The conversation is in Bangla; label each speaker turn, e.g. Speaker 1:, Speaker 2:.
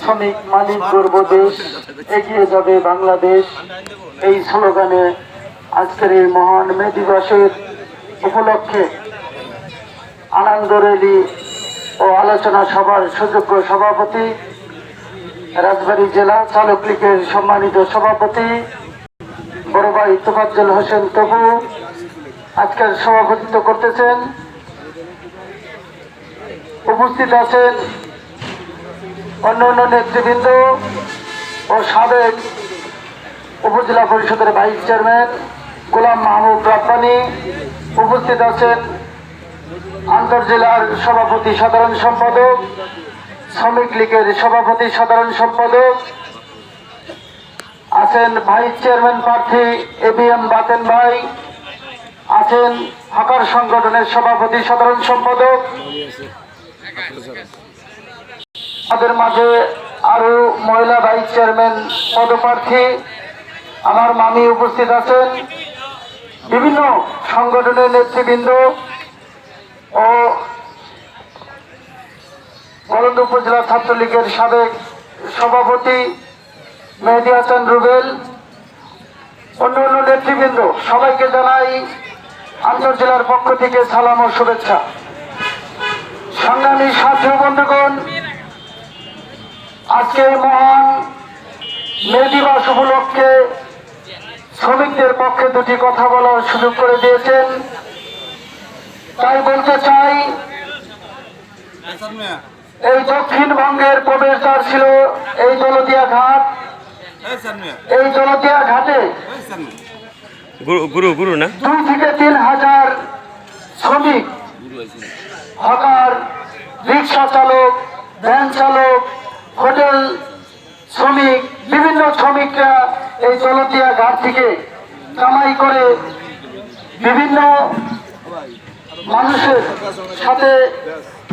Speaker 1: শ্রমিক মালিক গর্ব দেশ এগিয়ে যাবে বাংলাদেশ। এই স্লোগানে আজকের এই মহান মে দিবসের উপলক্ষে আনন্দ র্যালি ও আলোচনা সভার সুযোগ্য সভাপতি, রাজবাড়ী জেলা চালক লীগের সম্মানিত সভাপতি, বড় ভাই তোফাজ্জল হোসেন তবু আজকের সভাপতিত্ব করতেছেন। উপস্থিত আছেন অন্যান্য নেতৃবৃন্দ ও সাবেক উপজেলা পরিষদের ভাইস চেয়ারম্যান গোলাম মাহমুদ রাব্বানি উপস্থিত আছেন আন্তর্জেলার সভাপতি সাধারণ সম্পাদক, শ্রমিক লীগের সভাপতি সাধারণ সম্পাদক, আছেন ভাইস চেয়ারম্যান প্রার্থী এ বি এম বাতেন ভাই, আছেন হাকার সংগঠনের সভাপতি সাধারণ সম্পাদক আমাদের মাঝে আরও মহিলা ভাইস চেয়ারম্যান পদপ্রার্থী আমার মামি উপস্থিত আছেন। বিভিন্ন সংগঠনের নেতৃবৃন্দ ও বরন্দ উপজেলা ছাত্রলীগের সাবেক সভাপতি মেহেদি হাসান রুবেল, অন্য অন্য নেতৃবৃন্দ, সবাইকে জানাই আন্তর্জেলার পক্ষ থেকে সালাম ও শুভেচ্ছা। সংগ্রামী সাথী বন্ধুগণ আজকে মহান মে দিবস উপলক্ষে শ্রমিকদের পক্ষে দুটি কথা বলার সুযোগ করে দিয়েছেন। তাই বলতে চাই এই দক্ষিণবঙ্গের প্রবেশদ্বার ছিল এই দলদিয়া ঘাট। এই দলদিয়া ঘাটে
Speaker 2: গুরু গুরু গুরু না?
Speaker 1: দুই থেকে তিন হাজার শ্রমিক হকার রিক্সা চালক ভ্যান চালক হোটেল শ্রমিক বিভিন্ন শ্রমিকরা দলতিয়া ঘাট থেকে কামাই করে বিভিন্ন মানুষের সাথে